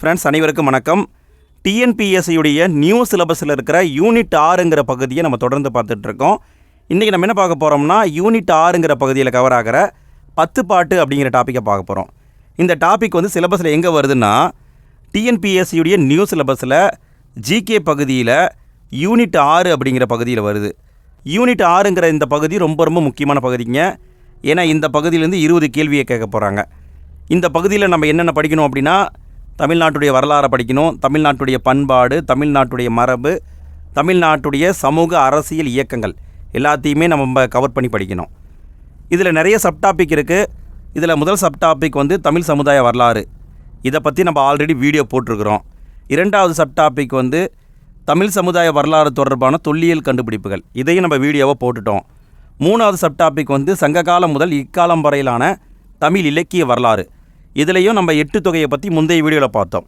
Friends அனைவருக்கும் வணக்கம். டிஎன்பிஎஸ்சியுடைய new சிலபஸில் இருக்கிற யூனிட் ஆறுங்கிற பகுதியை நம்ம தொடர்ந்து பார்த்துட்ருக்கோம் இன்றைக்கி நம்ம என்ன பார்க்க போகிறோம்னா யூனிட் ஆறுங்கிற பகுதியில் கவர் ஆகிற பத்து பாட்டு அப்படிங்கிற டாப்பிக்கை பார்க்க போகிறோம் இந்த டாபிக் வந்து சிலபஸில் எங்கே வருதுன்னா டிஎன்பிஎஸ்சியுடைய நியூ சிலபஸில் ஜிகே பகுதியில் யூனிட் ஆறு அப்படிங்கிற பகுதியில் வருது. யூனிட் ஆறுங்கிற இந்த பகுதி ரொம்ப ரொம்ப முக்கியமான பகுதிங்க. ஏன்னா இந்த பகுதியிலேருந்து இருபது கேள்வியை கேட்க போகிறாங்க இந்த பகுதியில் நம்ம என்னென்ன படிக்கணும் அப்படின்னா தமிழ்நாட்டுடைய வரலாறை படிக்கணும் தமிழ்நாட்டுடைய பண்பாடு தமிழ்நாட்டுடைய மரபு தமிழ்நாட்டுடைய சமூக அரசியல் இயக்கங்கள் எல்லாத்தையுமே நம்ம கவர் பண்ணி படிக்கணும். இதில் நிறைய சப்டாபிக் இருக்குது இதில் முதல் சப்டாபிக் வந்து தமிழ் சமுதாய வரலாறு. இதை பற்றி நம்ம ஆல்ரெடி வீடியோ போட்டிருக்கிறோம். இரண்டாவது சப்டாபிக் வந்து தமிழ் சமுதாய வரலாறு தொடர்பான தொல்லியல் கண்டுபிடிப்புகள். இதையும் நம்ம வீடியோவை போட்டுட்டோம். மூணாவது சப்டாபிக் வந்து சங்ககாலம் முதல் இக்காலம் வரையிலான தமிழ் இலக்கிய வரலாறு. இதுலேயும் நம்ம எட்டு தொகையை பற்றி முந்தைய வீடியோவில் பார்த்தோம்.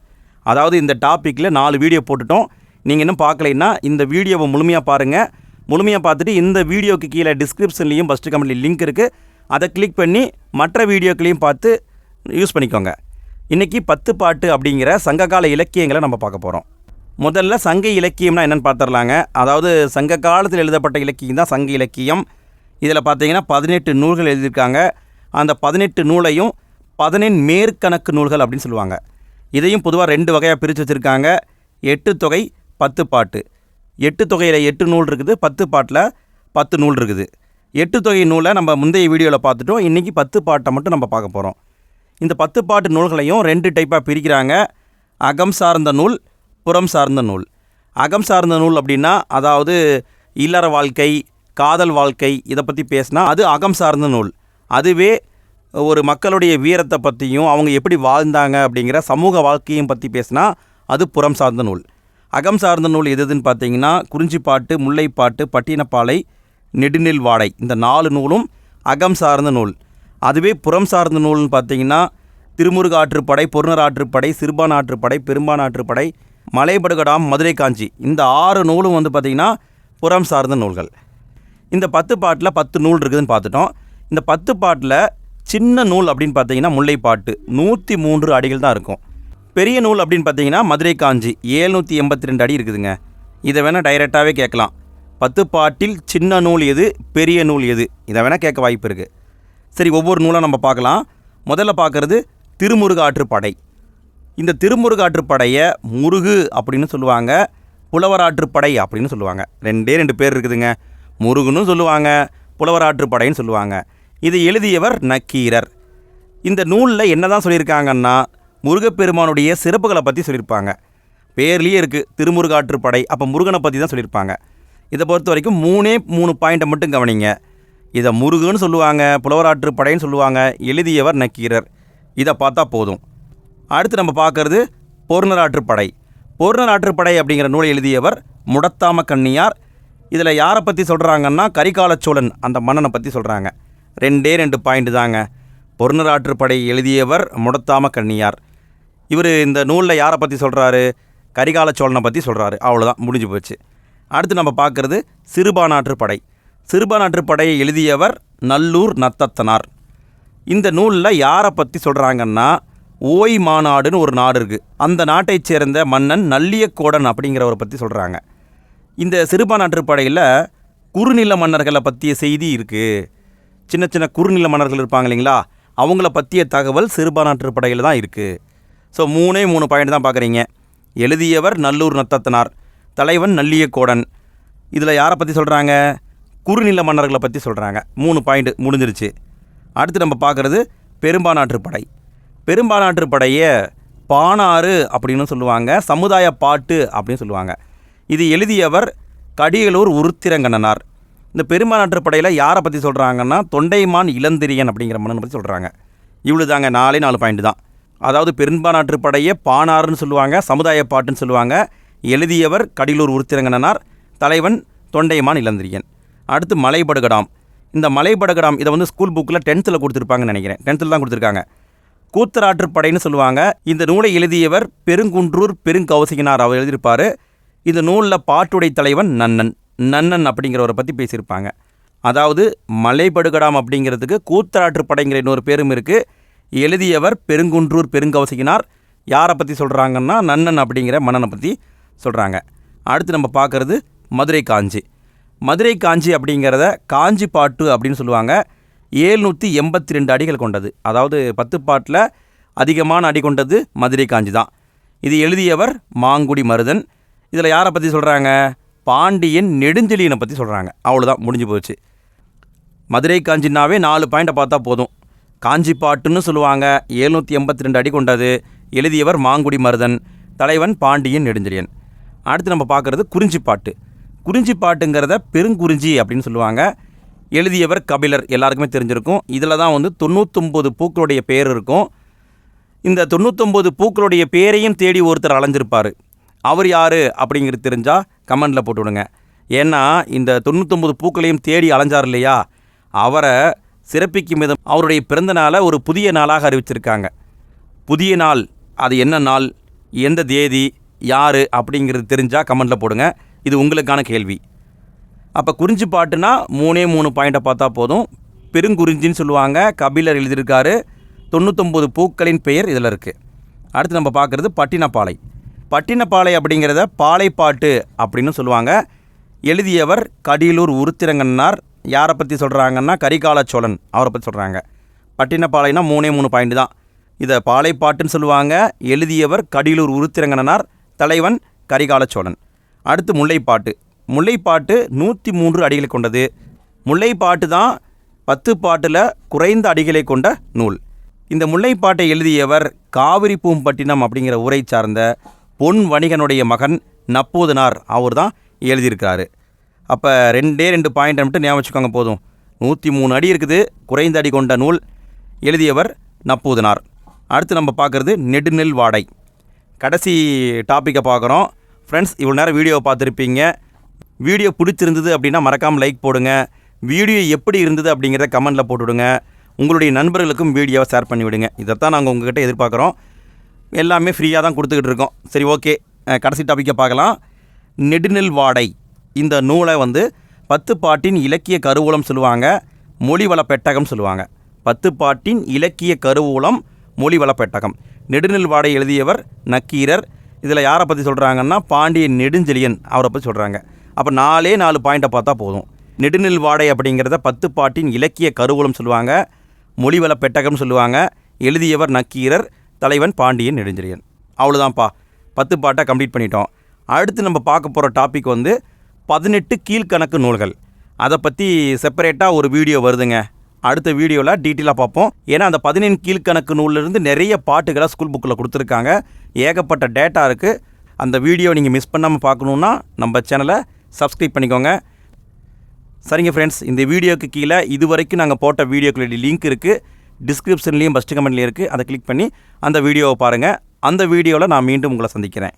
அதாவது இந்த டாப்பிக்கில் நாலு வீடியோ போட்டுட்டோம். நீங்கள் இன்னும் பார்க்கலைன்னா இந்த வீடியோவை முழுமையாக பாருங்கள் முழுமையாக பார்த்துட்டு இந்த வீடியோக்கு கீழே டிஸ்கிரிப்ஷன்லேயும் ஃபஸ்ட்டு கமெண்ட்லேயும் லிங்க் இருக்குது அதை கிளிக் பண்ணி மற்ற வீடியோக்களையும் பார்த்து யூஸ் பண்ணிக்கோங்க. இன்றைக்கி பத்து பாட்டு அப்படிங்கிற சங்ககால இலக்கியங்களை நம்ம பார்க்க போகிறோம் முதல்ல சங்க இலக்கியம்னா என்னென்னு பார்த்துடலாங்க. அதாவது சங்க காலத்தில் எழுதப்பட்ட இலக்கியம் தான் சங்க இலக்கியம். இதில் பார்த்தீங்கன்னா பதினெட்டு நூல்கள் எழுதியிருக்காங்க. அந்த பதினெட்டு நூலையும் பதினெண் மேற்கணக்கு நூல்கள் அப்படின்னு சொல்லுவாங்க. இதையும் பொதுவாக ரெண்டு வகையாக பிரித்து வச்சுருக்காங்க. எட்டு தொகை பத்து பாட்டு. எட்டு தொகையில் எட்டு நூல் இருக்குது பத்து பாட்டில் பத்து நூல் இருக்குது. எட்டு தொகை நூலை நம்ம முந்தைய வீடியோவில் பார்த்துட்டோம். இன்றைக்கி பத்து பாட்டை மட்டும் நம்ம பார்க்க போகிறோம் இந்த பத்து பாட்டு நூல்களையும் ரெண்டு டைப்பாக பிரிக்கிறாங்க. அகம் சார்ந்த நூல் புறம் சார்ந்த நூல். அகம் சார்ந்த நூல் அப்படின்னா அதாவது இல்லற வாழ்க்கை காதல் வாழ்க்கை இதை பற்றி பேசினா அது அகம் சார்ந்த நூல். அதுவே ஒரு மக்களுடைய வீரத்தை பற்றியும் அவங்க எப்படி வாழ்ந்தாங்க அப்படிங்கிற சமூக வாழ்க்கையும் பற்றி பேசினா அது புறம் சார்ந்த நூல். அகம் சார்ந்த நூல் எது எதுன்னு பார்த்தீங்கன்னா குறிஞ்சிப்பாட்டு முல்லைப்பாட்டு பட்டினப்பாலை நெடுநெல் வாடை இந்த நாலு நூலும் அகம் சார்ந்த நூல். அதுவே புறம் சார்ந்த நூல்னு பார்த்தீங்கன்னா திருமுருகாற்றுப்படை பொருணர் ஆற்றுப்படை சிறுபான் ஆற்றுப்படை பெரும்பான் ஆற்றுப்படை மலைபடுகடாம் மதுரை காஞ்சி. இந்த ஆறு நூலும் வந்து பார்த்திங்கன்னா புறம் சார்ந்த நூல்கள். இந்த பத்து பாட்டில் பத்து நூல் இருக்குதுன்னு பார்த்துட்டோம் இந்த பத்து பாட்டில் சின்ன நூல் அப்படின்னு பார்த்தீங்கன்னா முல்லைப்பாட்டு. நூற்றி மூன்று அடிகள் தான் இருக்கும். பெரிய நூல் அப்படின்னு பார்த்தீங்கன்னா மதுரை காஞ்சி. ஏழ்நூற்றி எண்பத்தி ரெண்டு அடி இருக்குதுங்க. இதை வேணால் டைரெக்டாகவே கேட்கலாம். பத்து பாட்டில் சின்ன நூல் எது பெரிய நூல் எது? இதை வேணால் கேட்க வாய்ப்பு இருக்குது சரி ஒவ்வொரு நூலாக நம்ம பார்க்கலாம். முதல்ல பார்க்குறது திருமுருகாற்றுப்படை இந்த திருமுருகாற்றுப்படையை முருகு அப்படின்னு சொல்லுவாங்க. புலவராற்றுப்படை அப்படின்னு சொல்லுவாங்க. ரெண்டே ரெண்டு பேர் இருக்குதுங்க. முருகுன்னு சொல்லுவாங்க. புலவராற்றுப்படைன்னு சொல்லுவாங்க. இது எழுதியவர் நக்கீரர். இந்த நூலில் என்ன தான் சொல்லியிருக்காங்கன்னா முருகப்பெருமானுடைய சிறப்புகளை பற்றி சொல்லியிருப்பாங்க. பேர்லேயே இருக்குது திருமுருகாற்றுப்படை அப்போ முருகனை பற்றி தான் சொல்லியிருப்பாங்க. இதை பொறுத்த வரைக்கும் மூணே மூணு பாயிண்ட்டை மட்டும் கவனிங்க. இதை முருகன்னு சொல்லுவாங்க புலவராற்றுப்படைன்னு சொல்லுவாங்க எழுதியவர் நக்கீரர். இதை பார்த்தா போதும். அடுத்து நம்ம பார்க்குறது பொருணராற்றுப்படை பொருணராற்றுப்படை அப்படிங்கிற நூலை எழுதியவர் முடத்தாம கண்ணியார். இதில் யாரை பற்றி சொல்கிறாங்கன்னா கரிகாலச்சோழன் அந்த மன்னனை பற்றி சொல்கிறாங்க ரெண்டே ரெண்டு பாயிண்ட் தாங்க. பொருணராற்றுப்படை எழுதியவர் முடத்தாம கண்ணியார். இவர் இந்த நூலில் யாரை பற்றி சொல்கிறாரு கரிகால சோழனை பற்றி சொல்கிறாரு அவ்வளோதான் முடிஞ்சு போச்சு. அடுத்து நம்ம பார்க்குறது சிறுபானாற்றுப்படை சிறுபானாற்றுப்படையை எழுதியவர் நல்லூர் நத்தத்தனார். இந்த நூலில் யாரை பற்றி சொல்கிறாங்கன்னா ஓய் மாநாடுன்னு ஒரு நாடு இருக்குது அந்த நாட்டைச் சேர்ந்த மன்னன் நல்லியக்கோடன் அப்படிங்கிறவரை பற்றி சொல்கிறாங்க இந்த சிறுபானாற்றுப்படையில் குறுநில மன்னர்களை பற்றிய செய்தி இருக்குது சின்ன சின்ன குறுநில மன்னர்கள் இருப்பாங்க இல்லைங்களா? அவங்கள பற்றிய தகவல் சிறுபானாற்றுப்படையில் தான் இருக்குது ஸோ மூணே மூணு பாயிண்ட் தான் பார்க்குறீங்க. எழுதியவர் நல்லூர் நத்தத்தனார் தலைவன் நல்லியக்கோடன். இதில் யாரை பற்றி சொல்கிறாங்க குறுநில மன்னர்களை பற்றி சொல்கிறாங்க மூணு பாயிண்ட் முடிஞ்சிருச்சு. அடுத்து நம்ம பார்க்குறது பெரும்பானாற்றுப்படை பெரும்பானாற்றுப்படையை பானாறு அப்படின்னு சொல்லுவாங்க சமுதாய பாட்டு அப்படின்னு சொல்லுவாங்க. இது எழுதியவர் கடியலூர் உருத்திரங்கண்ணனார். இந்த பெரும்பானாற்றுப்படையில் யாரை பற்றி சொல்கிறாங்கன்னா தொண்டைமான் இளந்திரியன் அப்படிங்கிற மன்னனை பற்றி சொல்கிறாங்க இவ்வளோ தாங்க நாலே நாலு பாயிண்ட் தான். அதாவது பெரும்பானாற்றுப்படையை பானாறுன்னு சொல்லுவாங்க சமுதாய பாட்டுன்னு சொல்லுவாங்க. எழுதியவர் கடலூர் உருத்திரங்கனார் தலைவன் தொண்டைமான் இளந்திரியன். அடுத்து மலைபடுகடாம். இந்த மலைபடுகடாம் இதை வந்து ஸ்கூல் புக்கில் டென்த்தில் கொடுத்துருப்பாங்கன்னு நினைக்கிறேன். டென்த்தில் தான் கொடுத்துருக்காங்க. கூத்தராற்றுப்படைன்னு சொல்லுவாங்க. இந்த நூலை எழுதியவர் பெருங்குன்றூர் பெருங்கௌசிகனார் அவர் எழுதியிருப்பார். இந்த நூலில் பாட்டுடை தலைவன் நன்னன். நன்னன் அப்படிங்கிறவரை பற்றி பேசியிருப்பாங்க. அதாவது மலைபடுகடாம் அப்படிங்கிறதுக்கு கூத்தராற்று படைங்கிற இன்னொரு பேரும் இருக்குது எழுதியவர் பெருங்குன்றூர் பெருங்கவசியினார். யாரை பற்றி சொல்கிறாங்கன்னா நன்னன் அப்படிங்கிற மன்னனை பற்றி சொல்கிறாங்க அடுத்து நம்ம பார்க்குறது மதுரை காஞ்சி. மதுரை காஞ்சி அப்படிங்கிறத காஞ்சி பாட்டு அப்படின்னு சொல்லுவாங்க. ஏழ்நூற்றி எண்பத்தி ரெண்டு அடிகள் கொண்டது. அதாவது பத்து பாட்டில் அதிகமான அடி கொண்டது மதுரை காஞ்சி தான். இது எழுதியவர் மாங்குடி மருதன். இதில் யாரை பற்றி சொல்கிறாங்க? பாண்டியன் நெடுஞ்செழியனை பற்றி சொல்கிறாங்க. அவ்வளோதான் முடிஞ்சு போச்சு. மதுரை காஞ்சினாவே நாலு பாயிண்ட்டை பார்த்தா போதும். காஞ்சி பாட்டுன்னு சொல்லுவாங்க. எழுநூற்றி எண்பத்தி ரெண்டு அடி கொண்டது. எழுதியவர் மாங்குடி மருதன். தலைவன் பாண்டியன் நெடுஞ்செழியன். அடுத்து நம்ம பார்க்குறது குறிஞ்சி பாட்டு குறிஞ்சி பாட்டுங்கிறத பெருங்குறிஞ்சி அப்படின்னு சொல்லுவாங்க. எழுதியவர் கபிலர் எல்லாருக்குமே தெரிஞ்சிருக்கும். இதில் தான் வந்து தொண்ணூத்தொம்பது பூக்களுடைய பேர் இருக்கும். இந்த தொண்ணூத்தொம்பது பூக்களுடைய பேரையும் தேடி ஒருத்தர் அலைஞ்சிருப்பார். அவர் யார் அப்படிங்கிறது தெரிஞ்சால் கமெண்டில் போட்டு விடுங்க ஏன்னா இந்த தொண்ணூத்தொம்பது பூக்களையும் தேடி அலைஞ்சார் இல்லையா? அவரை சிறப்பிக்கும் விதம் அவருடைய பிறந்த நாளை ஒரு புதிய நாளாக அறிவிச்சிருக்காங்க. புதிய நாள் அது என்ன நாள் எந்த தேதி யார் அப்படிங்கிறது தெரிஞ்சால் கமெண்டில் போடுங்க. இது உங்களுக்கான கேள்வி. அப்போ குறிஞ்சி பாட்டுனா மூணே மூணு பாயிண்ட்டை பார்த்தா போதும். பெருங்குறிஞ்சின்னு சொல்லுவாங்க கபிலர் எழுதியிருக்காரு தொண்ணூத்தொம்பது பூக்களின் பெயர் இதில் இருக்குது அடுத்து நம்ம பார்க்குறது பட்டினப்பாலை. பட்டினப்பாலை அப்படிங்கிறத பாலைப்பாட்டு அப்படின்னு சொல்லுவாங்க. எழுதியவர் கடியலூர் உருத்திரங்கன்னார் யாரை பற்றி சொல்கிறாங்கன்னா கரிகால சோழன் அவரை பற்றி சொல்கிறாங்க பட்டினப்பாளைனா மூணே மூணு பாயிண்ட் தான். இதை பாலைப்பாட்டுன்னு சொல்லுவாங்க. எழுதியவர் கடியலூர் உருத்திரங்கனார் தலைவன் கரிகால சோழன் அடுத்து முல்லைப்பாட்டு. முல்லைப்பாட்டு நூற்றி மூன்று அடிகளை கொண்டது. முல்லைப்பாட்டு தான் பத்து பாட்டில் குறைந்த அடிகளை கொண்ட நூல். இந்த முல்லைப்பாட்டை எழுதியவர் காவிரி பூம்பட்டினம் அப்படிங்கிற ஊரை சார்ந்த பொன் வணிகனுடைய மகன் நப்போதனார் அவர் தான் எழுதியிருக்கிறாரு. அப்போ ரெண்டே ரெண்டு பாயிண்ட் மட்டும் ஞாபகம் வச்சுக்கோங்க போதும். நூற்றி மூணு அடி இருக்குது குறைந்த அடி கொண்ட நூல் எழுதியவர் நப்பூதனார். அடுத்து நம்ம பார்க்குறது நெடுநெல் வாடை. கடைசி டாப்பிக்கை பார்க்குறோம். ஃப்ரெண்ட்ஸ் இவ்வளோ நேரம் வீடியோவை பார்த்துருப்பீங்க. வீடியோ பிடிச்சிருந்தது அப்படின்னா மறக்காமல் லைக் போடுங்க. வீடியோ எப்படி இருந்தது அப்படிங்கிறத கமெண்ட்டில் போட்டுவிடுங்க. உங்களுடைய நண்பர்களுக்கும் வீடியோவை ஷேர் பண்ணி விடுங்க இதைத்தான் நாங்கள் உங்ககிட்ட எதிர்பார்க்குறோம். எல்லாமே ஃப்ரீயாக தான் கொடுத்துக்கிட்டு இருக்கோம். சரி ஓகே கடைசி டாப்பிக்கை பார்க்கலாம். நெடுநெல் வாடை. இந்த நூலை வந்து பத்து பாட்டின் இலக்கிய கருவூலம் சொல்லுவாங்க மொழிவள பெட்டகம் சொல்லுவாங்க. பத்து பாட்டின் இலக்கிய கருவூலம் மொழிவள பெட்டகம். நெடுநெல் வாடை எழுதியவர் நக்கீரர். இதில் யாரை பற்றி சொல்கிறாங்கன்னா பாண்டியன் நெடுஞ்செழியன் அவரை பற்றி சொல்கிறாங்க அப்போ நாலே நாலு பாயிண்ட்டை பார்த்தா போதும். நெடுநெல் வாடை அப்படிங்கிறத பத்து பாட்டின் இலக்கிய கருவூலம் சொல்லுவாங்க மொழிவள பெட்டகம் சொல்லுவாங்க. எழுதியவர் நக்கீரர். தலைவன் பாண்டியன் நெடுஞ்செழியன். அவ்வளோதான்ப்பா பத்து பாட்டாக கம்ப்ளீட் பண்ணிட்டோம். அடுத்து நம்ம பார்க்க போகிற டாபிக் வந்து பதினெட்டு கீழ்க்கணக்கு நூல்கள். அதை பற்றி செப்பரேட்டாக ஒரு வீடியோ வருதுங்க. அடுத்த வீடியோவில் டீட்டெயிலாக பார்ப்போம். ஏன்னா அந்த பதினெண் கீழ்க்கணக்கு நூல்லேருந்து நிறைய பாட்டுகளை ஸ்கூல் புக்கில் கொடுத்துருக்காங்க. ஏகப்பட்ட டேட்டா இருக்குது அந்த வீடியோ நீங்கள் மிஸ் பண்ணாமல் பார்க்கணுன்னா நம்ம சேனலை சப்ஸ்கிரைப் பண்ணிக்கோங்க. சரிங்க ஃப்ரெண்ட்ஸ் இந்த வீடியோக்கு கீழே இது வரைக்கும் நாங்கள் போட்ட வீடியோக்களுடைய லிங்க் இருக்குது டிஸ்கிரிப்ஷன்லேயும் ஃபஸ்ட்டு கமெண்ட்லேயும் இருக்குது அதை கிளிக் பண்ணி அந்த வீடியோவை பாருங்கள் அந்த வீடியோவில் நான் மீண்டும் உங்களை சந்திக்கிறேன்.